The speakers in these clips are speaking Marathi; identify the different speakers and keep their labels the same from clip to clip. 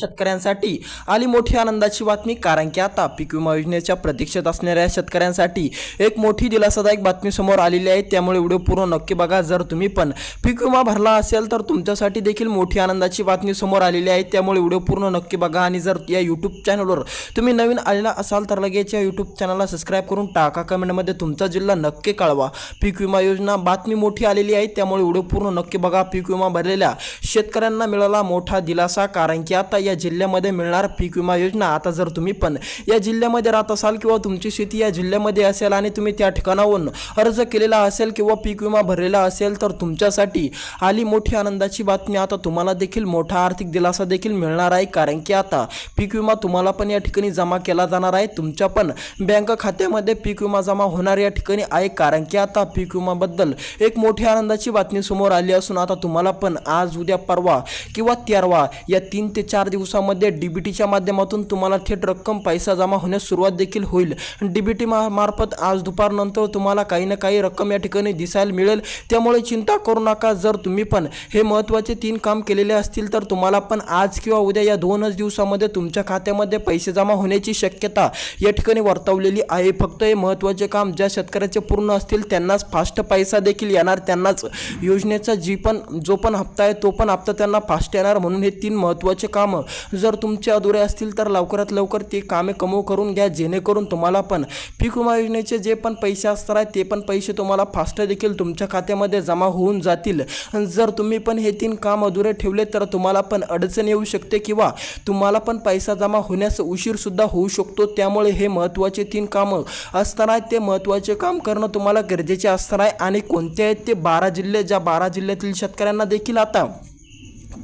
Speaker 1: शेतकऱ्यांसाठी आली मोठी आनंदाची बातमी कारण की आता पीक विमा योजनेच्या प्रतीक्षेत असणाऱ्या शेतकऱ्यांसाठी एक मोठी दिलासादायक बातमी समोर आलेली आहे. त्यामुळे व्हिडिओ पूर्ण नक्की बघा. जर तुम्ही पण पीक विमा भरला असेल तर तुमच्यासाठी देखील मोठी आनंदाची बातमी समोर आलेली आहे. त्यामुळे व्हिडिओ पूर्ण नक्की बघा. आणि जर या यूट्यूब चॅनलवर तुम्ही नवीन आलेला असाल तर लगेच या यूट्यूब चॅनलला सबस्क्राईब करून टाका. कमेंटमध्ये तुमचा जिल्हा नक्की कळवा. पीक विमा योजना बातमी मोठी आलेली आहे. त्यामुळे व्हिडिओ पूर्ण नक्की बघा. पीक विमा भरलेल्या शेतकऱ्यांना मिळाला मोठा दिलासा कारण की आता या जिल्ह्यामध्ये मिळणार पीक विमा योजना? आता जर तुम्ही पण या जिल्ह्यामध्ये राहत असाल किंवा तुमची शेती या जिल्ह्यामध्ये असेल आणि तुम्ही त्या ठिकाणाहून अर्ज केलेला असेल किंवा पीक विमा भरलेला असेल तर तुमच्यासाठी आली मोठी आनंदाची बातमी आता तुम्हाला देखील मोठा आर्थिक दिलासा देखील मिळणार आहे. कारण की आता पीक विमा तुम्हाला पण या ठिकाणी जमा केला जाणार आहे. तुमच्या पण बँक खात्यामध्ये पीक विमा जमा होणार या ठिकाणी आहे. कारण की आता पीक विमाबद्दल एक मोठी आनंदाची बातमी समोर आली असून आता तुम्हाला पण आज उद्या परवा किंवा तेरवा या तीन ते चार दिवसामध्ये डी बी टीच्या माध्यमातून तुम्हाला थेट रक्कम पैसा जमा होण्यास सुरुवात देखील होईल. डी बी टी मार्फत आज दुपारनंतर तुम्हाला काही ना काही रक्कम या ठिकाणी दिसायला मिळेल. त्यामुळे चिंता करू नका जर तुम्ही पण हे महत्त्वाचे तीन काम केलेले असतील तर तुम्हाला पण आज किंवा उद्या या दोनच दिवसामध्ये तुमच्या खात्यामध्ये पैसे जमा होण्याची शक्यता या ठिकाणी वर्तवलेली आहे. फक्त हे महत्त्वाचे काम ज्या शेतकऱ्याचे पूर्ण असतील त्यांनाच फास्ट पैसा देखील येणार त्यांनाच योजनेचा जी पण जो पण हप्ता आहे तो पण हप्ता त्यांना फास्ट येणार. म्हणून हे तीन महत्त्वाचे कामं जर तुमचे अधुरे असतील तर लवकरात लवकर ते कामे कमव करून घ्या जेणेकरून तुम्हाला पण पीक विमा योजनेचे जे पण पैसे असणार आहेत ते पण पैसे तुम्हाला फास्ट देखील तुमच्या खात्यामध्ये जमा होऊन जातील. जर तुम्ही पण हे तीन काम अधुरे ठेवले तर तुम्हाला पण अडचण येऊ शकते किंवा तुम्हाला पण पैसा जमा होण्यास उशीरसुद्धा होऊ शकतो. त्यामुळे हे महत्त्वाचे तीन कामं असणार आहे ते महत्त्वाचे काम करणं तुम्हाला गरजेचे असणार आहे. आणि कोणते आहेत ते बारा जिल्हे ज्या बारा जिल्ह्यातील शेतकऱ्यांना देखील आता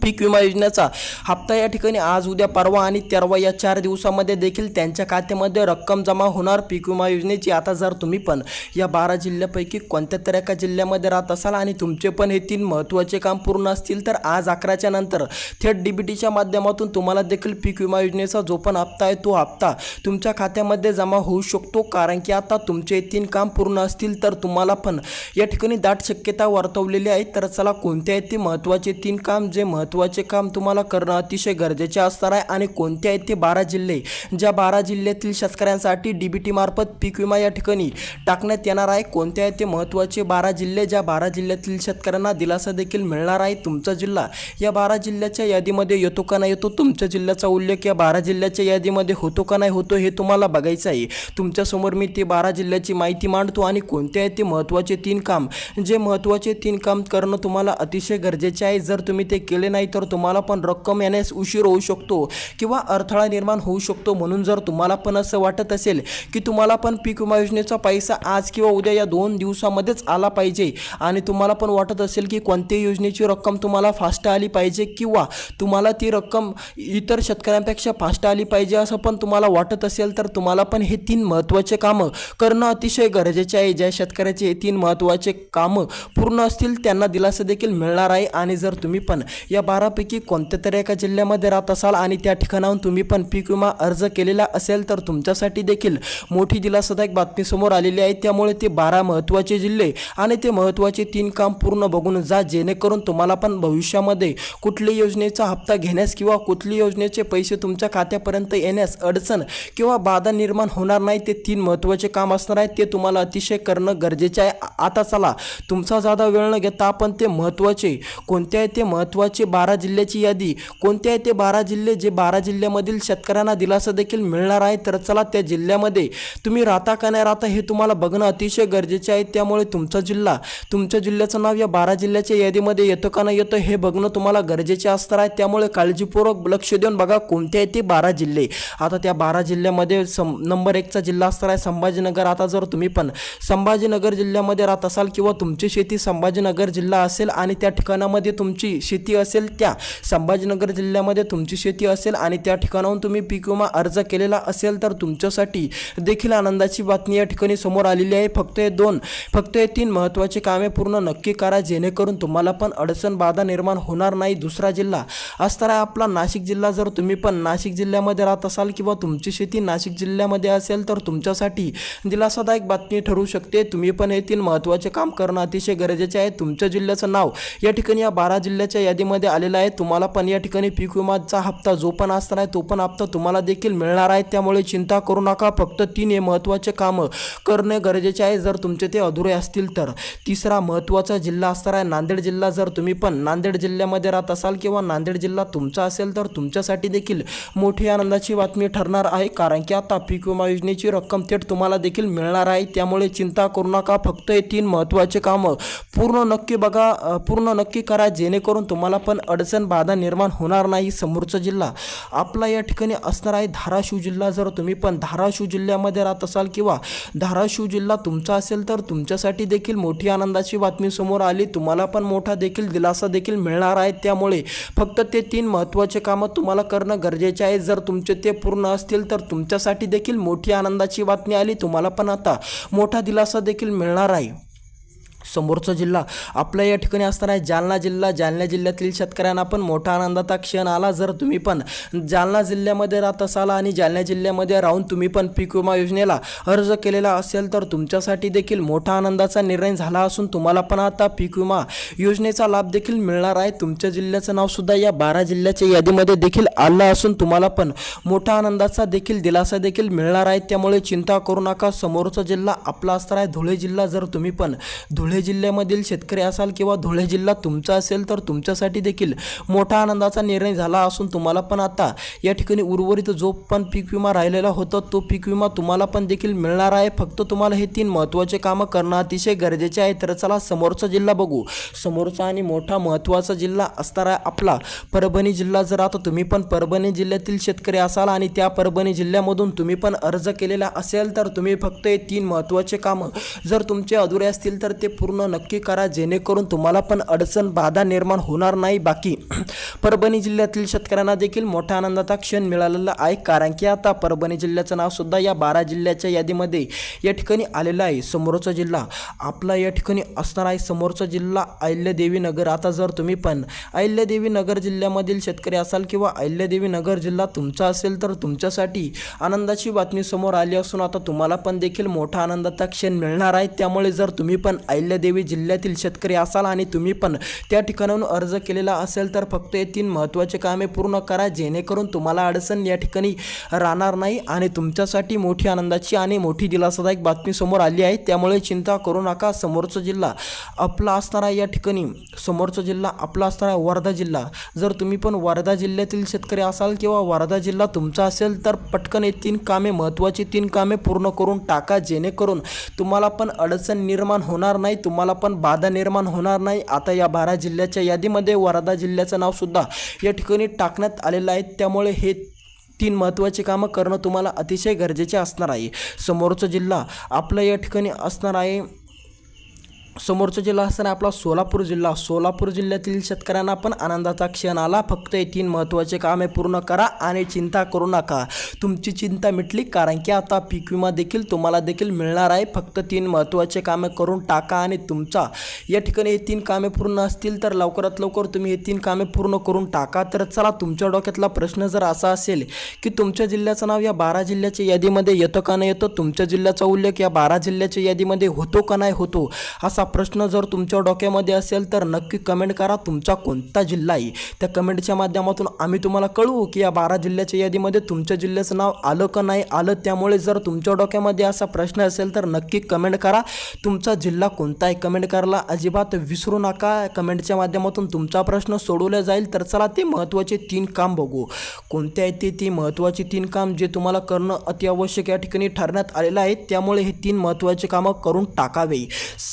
Speaker 1: पीक विमा योजनेचा हप्ता या ठिकाणी आज उद्या परवा आणि तेरवा या चार दिवसामध्ये देखील त्यांच्या खात्यामध्ये रक्कम जमा होणार पीक विमा योजनेची. आता जर तुम्ही पण या बारा जिल्ह्यापैकी कोणत्या तरी एका जिल्ह्यामध्ये राहत असाल आणि तुमचे पण हे तीन महत्त्वाचे काम पूर्ण असतील तर आज अकराच्या नंतर थेट डी बी टीच्या माध्यमातून तुम्हाला देखील पीक विमा योजनेचा जो पण हप्ता आहे तो हप्ता तुमच्या खात्यामध्ये जमा होऊ शकतो. कारण की आता तुमचे तीन काम पूर्ण असतील तर तुम्हाला पण या ठिकाणी दाट शक्यता वर्तवलेली आहे. तर चला कोणते आहेत ते महत्त्वाचे तीन काम जे महत्त्वाचे काम तुम्हाला करणं अतिशय गरजेचे असणार आहे. आणि कोणते आहेत ते बारा जिल्हे? ज्या बारा जिल्ह्यातील शेतकऱ्यांसाठी डी बी टी मार्फत पीक विमा या ठिकाणी टाकण्यात येणार आहे. कोणते आहेत ते महत्त्वाचे? बारा जिल्हे ज्या बारा जिल्ह्यातील शेतकऱ्यांना दिलासा देखील मिळणार आहे. तुमचा जिल्हा या बारा जिल्ह्याच्या यादीमध्ये येतो का नाही येतो तुमच्या जिल्ह्याचा उल्लेख या बारा जिल्ह्याच्या यादीमध्ये होतो का नाही होतो हे तुम्हाला बघायचं आहे. तुमच्यासमोर मी ते बारा जिल्ह्याची माहिती मांडतो. आणि कोणते आहेत ते महत्त्वाचे तीन काम? जे महत्त्वाचे तीन काम करणं तुम्हाला अतिशय गरजेचे आहे. जर तुम्ही ते केले नाही तर तुम्हाला पण रक्कम येण्यास उशीर होऊ शकतो किंवा अडथळा निर्माण होऊ शकतो. म्हणून जर तुम्हाला पण असं वाटत असेल की तुम्हाला पण पीक विमा योजनेचा पैसा आज किंवा उद्या या दोन दिवसामध्येच आला पाहिजे आणि तुम्हाला पण वाटत असेल की कोणत्याही योजनेची रक्कम तुम्हाला फास्ट आली पाहिजे किंवा तुम्हाला ती रक्कम इतर शेतकऱ्यांपेक्षा फास्ट आली पाहिजे असं पण तुम्हाला वाटत असेल तर तुम्हाला पण हे तीन महत्त्वाचे कामं करणं अतिशय गरजेचे आहे. ज्या शेतकऱ्याचे हे तीन महत्त्वाचे कामं पूर्ण असतील त्यांना दिलासा देखील मिळणार आहे. आणि जर तुम्ही पण या बारापैकी कोणत्या तरी एका जिल्ह्यामध्ये राहत असाल आणि त्या ठिकाणाहून तुम्ही पण पीक विमा अर्ज केलेला असेल तर तुमच्यासाठी देखील मोठी दिलासादायक बातमी समोर आलेली आहे. त्यामुळे ते बारा महत्त्वाचे जिल्हे आणि ते महत्त्वाचे तीन काम पूर्ण बघून जा जेणेकरून तुम्हाला पण भविष्यामध्ये कुठली योजनेचा हप्ता घेण्यास किंवा कुठली योजनेचे पैसे तुमच्या खात्यापर्यंत येण्यास अडचण किंवा बाधा निर्माण होणार नाही ते तीन महत्त्वाचे काम असणार आहे. ते तुम्हाला अतिशय करणं गरजेचे आहे. आता चला तुमचा जादा वेळ न घेता आपण ते महत्त्वाचे कोणते आहे ते महत्त्वाचे बारा जिल्ह्याची यादी. कोणते आहे ते बारा जिल्हे? जे बारा जिल्ह्यामधील शेतकऱ्यांना दिलासा देखील मिळणार आहे तर चला त्या जिल्ह्यामध्ये. तुम्ही राहता का नाही राहता हे तुम्हाला बघणं अतिशय गरजेचे आहे. त्यामुळे तुमचा जिल्हा तुमच्या जिल्ह्याचं नाव या बारा जिल्ह्याच्या यादीमध्ये येतं का नाही येतं हे बघणं तुम्हाला गरजेचे असणार आहे. त्यामुळे काळजीपूर्वक लक्ष देऊन बघा कोणते आहे ते बारा जिल्हे. आता त्या बारा जिल्ह्यामध्ये सं नंबर एकचा जिल्हा असणार आहे संभाजीनगर. आता जर तुम्ही पण संभाजीनगर जिल्ह्यामध्ये राहत असाल किंवा तुमची शेती संभाजीनगर जिल्हा असेल आणि त्या ठिकाणामध्ये तुमची शेती असेल त्या. संभाजीनगर जिल्ह्यामध्ये तुमची शेती असेल आणि त्या ठिकाणाहून तुम्ही पीक विमा अर्ज केलेला असेल तर तुमच्यासाठी देखील आनंदाची बातमी या ठिकाणी समोर आलेली आहे. फक्त हे दोन फक्त हे तीन महत्त्वाचे कामे पूर्ण नक्की करा. जेणेकरून तुम्हाला पण अडचण बाधा निर्माण होणार नाही. दुसरा जिल्हा. असणार आपला नाशिक जिल्हा. जर तुम्ही पण नाशिक जिल्ह्यामध्ये राहत असाल किंवा तुमची शेती नाशिक जिल्ह्यामध्ये असेल तर तुमच्यासाठी दिलासादायक बातमी ठरू शकते. तुम्ही पण हे तीन महत्त्वाचे काम करणं अतिशय गरजेचे आहे. तुमच्या जिल्ह्याचं नाव या ठिकाणी या बारा जिल्ह्याच्या यादीमध्ये आलेला आहे. तुम्हाला पण या ठिकाणी पीक विमाचा हप्ता जो पण असणार आहे तो पण हप्ता तुम्हाला देखील मिळणार आहे. त्यामुळे चिंता करू नका. फक्त तीन हे महत्त्वाचे कामं करणे गरजेचे आहे. जर तुमचे ते अधुरे असतील तर. तिसरा महत्त्वाचा जिल्हा असणार आहे. नांदेड जिल्हा जर तुम्ही पण नांदेड जिल्ह्यामध्ये राहत असाल किंवा नांदेड जिल्हा तुमचा असेल तर तुमच्यासाठी देखील मोठी आनंदाची बातमी ठरणार आहे. कारण की आता पीक विमा योजनेची रक्कम थेट तुम्हाला देखील मिळणार आहे. त्यामुळे चिंता करू नका. फक्त हे तीन महत्त्वाचे कामं पूर्ण नक्की बघा. पूर्ण नक्की करा. जेणेकरून तुम्हाला पण अडचण बाधा निर्माण होणार नाही समोरचा जिल्हा. आपला या ठिकाणी असणार आहे धाराशिव जिल्हा. जर तुम्ही पण धाराशिव जिल्ह्यामध्ये राहत असाल किंवा धाराशिव जिल्हा तुमचा असेल तर तुमच्यासाठी देखील मोठी आनंदाची बातमी समोर आली. तुम्हाला पण मोठा देखील दिलासा देखील मिळणार आहे. त्यामुळे फक्त ते तीन महत्त्वाचे कामं तुम्हाला करणं गरजेचे आहे. जर तुमचे ते पूर्ण असतील तर तुमच्यासाठी देखील मोठी आनंदाची बातमी आली. तुम्हाला पण आता मोठा दिलासा देखील मिळणार आहे. समोरचा जिल्हा. आपल्या या ठिकाणी असणार आहे जालना जिल्हा. जालना जिल्ह्यातील शेतकऱ्यांना पण मोठा आनंदाचा क्षण आला जर तुम्ही पण जालना जिल्ह्यामध्ये राहत असाल आणि जालना जिल्ह्यामध्ये राहून तुम्ही पण पीक विमा योजनेला अर्ज केलेला असेल तर तुमच्यासाठी देखील मोठा आनंदाचा निर्णय झाला असून तुम्हाला पण आता पीक विमा योजनेचा लाभ देखील मिळणार आहे. तुमच्या जिल्ह्याचं नावसुद्धा या बारा जिल्ह्याच्या यादीमध्ये देखील आलं असून तुम्हाला पण मोठा आनंदाचा देखील दिलासा देखील मिळणार आहे. त्यामुळे चिंता करू नका. समोरचा जिल्हा आपला असणार आहे. धुळे जिल्हा जर तुम्ही पण धुळे धुळे जिल्ह्यामधील शेतकरी असाल किंवा धुळे जिल्हा तुमचा असेल तर तुमच्यासाठी देखील मोठा आनंदाचा निर्णय झाला असून तुम्हाला पण आता या ठिकाणी उर्वरित जो पण पीक विमा राहिलेला होता तो पीक विमा तुम्हाला पण देखील मिळणार आहे. फक्त तुम्हाला हे तीन महत्त्वाचे कामं करणं अतिशय गरजेचे आहे. तर चला समोरचा जिल्हा बघू. समोरचा आणि मोठा महत्त्वाचा जिल्हा असणार आहे आपला परभणी जिल्हा. जर आता तुम्ही पण परभणी जिल्ह्यातील शेतकरी असाल आणि त्या परभणी जिल्ह्यामधून तुम्ही पण अर्ज केलेला असेल तर तुम्ही फक्त हे तीन महत्त्वाचे कामं जर तुमचे अधुरे असतील तर ते पूर्ण नक्की करा जेणेकरून तुम्हाला पण अडचण बाधा निर्माण होणार नाही बाकी. परभणी जिल्ह्यातील शेतकऱ्यांना देखील मोठ्या आनंदाचा क्षण मिळालेला आहे कारण की आता परभणी जिल्ह्याचं नावसुद्धा या बारा जिल्ह्याच्या यादीमध्ये या ठिकाणी आलेलं आहे. समोरचा जिल्हा आपला या ठिकाणी असणार आहे. समोरचा जिल्हा अहिल्यादेवी नगर. आता जर तुम्ही पण अहिल्यादेवी नगर जिल्ह्यामधील शेतकरी असाल किंवा अहिल्यादेवी नगर जिल्हा तुमचा असेल तर तुमच्यासाठी आनंदाची बातमी समोर आली असून आता तुम्हाला पण देखील मोठा आनंदाचा क्षण मिळणार आहे. त्यामुळे जर तुम्ही पण अहिल्यादेवी जिल्ह्यातील शेतकरी असाल आणि तुम्ही पण त्या ठिकाणाहून अर्ज केलेला असेल तर फक्त हे तीन महत्त्वाचे कामे पूर्ण करा जेणेकरून तुम्हाला अडचण या ठिकाणी राहणार नाही आणि तुमच्यासाठी मोठी आनंदाची आणि मोठी दिलासादायक बातमी समोर आली आहे. त्यामुळे चिंता करू नका. समोरचा जिल्हा आपला असणारा या ठिकाणी समोरचा जिल्हा आपला असणारा वर्धा जिल्हा. जर तुम्ही पण वर्धा जिल्ह्यातील शेतकरी असाल किंवा वर्धा जिल्हा तुमचा असेल तर पटकन हे तीन कामे महत्त्वाची तीन कामे पूर्ण करून टाका जेणेकरून तुम्हाला पण अडचण निर्माण होणार नाही. तुम्हाला पण बाधा निर्माण होणार नाही. आता या बारा जिल्ह्याच्या यादीमध्ये वर्धा जिल्ह्याचं नावसुद्धा या ठिकाणी टाकण्यात आलेलं आहे. त्यामुळे हे तीन महत्त्वाची कामं करणं तुम्हाला अतिशय गरजेचे असणार आहे. समोरचा जिल्हा आपलं या ठिकाणी असणार आहे. समोरचा जिल्हा असताना आपला सोलापूर जिल्हा. सोलापूर जिल्ह्यातील शेतकऱ्यांना पण आनंदाचा क्षण आला. फक्त हे तीन महत्त्वाचे कामे पूर्ण करा आणि चिंता करू नका. तुमची चिंता मिटली कारण की आता पीक विमा देखील तुम्हाला देखील मिळणार आहे. फक्त तीन महत्त्वाचे कामे करून टाका आणि तुमचा. या ठिकाणी हे तीन कामे पूर्ण असतील तर लवकरात लवकर तुम्ही हे तीन कामे पूर्ण करून टाका. तर चला तुमच्या डोक्यातला प्रश्न जर असा असेल की तुमच्या जिल्ह्याचं नाव या बारा जिल्ह्याच्या यादीमध्ये येतं का नाही येतं? तुमच्या जिल्ह्याचा उल्लेख या बारा जिल्ह्याच्या यादीमध्ये होतो का नाही होतो? असा प्रश्न जर तुमच्या डोक्यामध्ये असेल तर नक्की कमेंट करा. तुमचा कोणता जिल्हा आहे? त्या कमेंटच्या माध्यमातून आम्ही तुम्हाला कळवू की या बारा जिल्ह्याच्या यादीमध्ये तुमच्या जिल्ह्याचं नाव आलं का नाही आलं. त्यामुळे जर तुमच्या डोक्यामध्ये असा प्रश्न असेल तर नक्की कमेंट करा. तुमचा जिल्हा कोणता आहे? कमेंट करायला अजिबात विसरू नका. कमेंटच्या माध्यमातून तुमचा प्रश्न सोडवला जाईल. तर चला ते महत्त्वाचे तीन काम बघू. कोणते आहेत ते? ती महत्त्वाची तीन काम जे तुम्हाला करणं अत्यावश्यक या ठिकाणी ठरण्यात आलेलं आहे. त्यामुळे हे तीन महत्त्वाचे कामं करून टाकावे.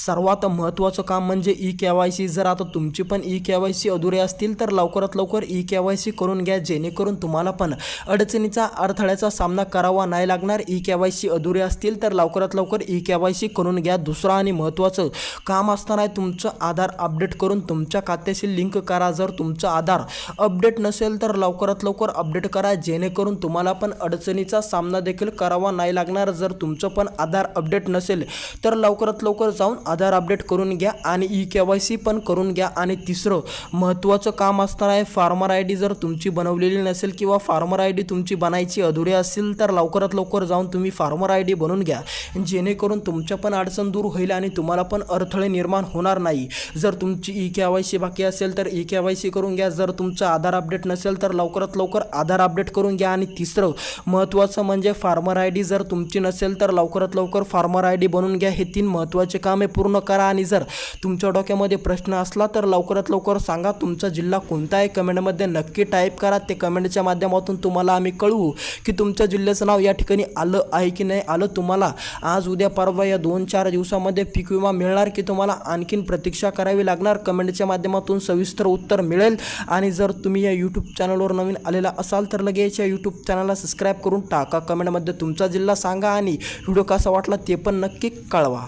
Speaker 1: सर्वात आता महत्त्वाचं काम म्हणजे ई के वाय सी. जर आता तुमची पण ई के वाय सी अधुरे असतील तर लवकरात लवकर ई के वाय सी करून घ्या जेणेकरून तुम्हाला पण अडचणीचा अडथळ्याचा सामना करावा नाही लागणार. ई के वाय सी अधुरे असतील तर लवकरात लवकर ई के वाय सी करून घ्या. दुसरं आणि महत्त्वाचं काम असताना तुमचं आधार अपडेट करून तुमच्या खात्याशी लिंक करा. जर तुमचं आधार अपडेट नसेल तर लवकरात लवकर अपडेट करा जेणेकरून तुम्हाला पण अडचणीचा सामना देखील करावा नाही लागणार. जर तुमचं पण आधार अपडेट नसेल तर लवकरात लवकर जाऊन आधार अपडेट अपडेट करून घ्या आणि ई के वाय सी पण करून घ्या. आणि तिसरं महत्त्वाचं काम असणार आहे फार्मर आय डी. जर तुमची बनवलेली नसेल किंवा फार्मर आय डी तुमची बनायची अधुरी असेल तर लवकरात लवकर जाऊन तुम्ही फार्मर आय डी बनवून घ्या. जेणेकरून तुमच्या पण अडचण दूर होईल आणि तुम्हाला पण अडथळे निर्माण होणार नाही. जर तुमची ई के वाय सी बाकी असेल तर ई के वाय सी करून घ्या. जर तुमचं आधार अपडेट नसेल तर लवकरात लवकर आधार अपडेट करून घ्या. आणि तिसरं महत्त्वाचं म्हणजे फार्मर आय डी जर तुमची नसेल तर लवकरात लवकर फार्मर आय डी बनवून घ्या. हे तीन महत्त्वाचे कामे पूर्ण करा आणि जर तुमच्या डोक्यामध्ये प्रश्न असला तर लवकरात लवकर सांगा. तुमचा जिल्हा कोणता आहे? कमेंटमध्ये नक्की टाईप करा. ते कमेंटच्या माध्यमातून तुम्हाला आम्ही कळवू की तुमच्या जिल्ह्याचं नाव या ठिकाणी आलं आहे की नाही? आलं तुम्हाला? आज उद्या परवा या दोन चार दिवसामध्ये पीक विमा मिळणार की तुम्हाला आणखीन प्रतीक्षा करावी लागणार? कमेंटच्या माध्यमातून सविस्तर उत्तर मिळेल. आणि जर तुम्ही या यूट्यूब चॅनलवर नवीन आलेला असाल तर लगेच या यूट्यूब चॅनलला सबस्क्राईब करून टाका. कमेंटमध्ये तुमचा जिल्हा सांगा आणि व्हिडिओ कसा वाटला ते पण नक्की कळवा.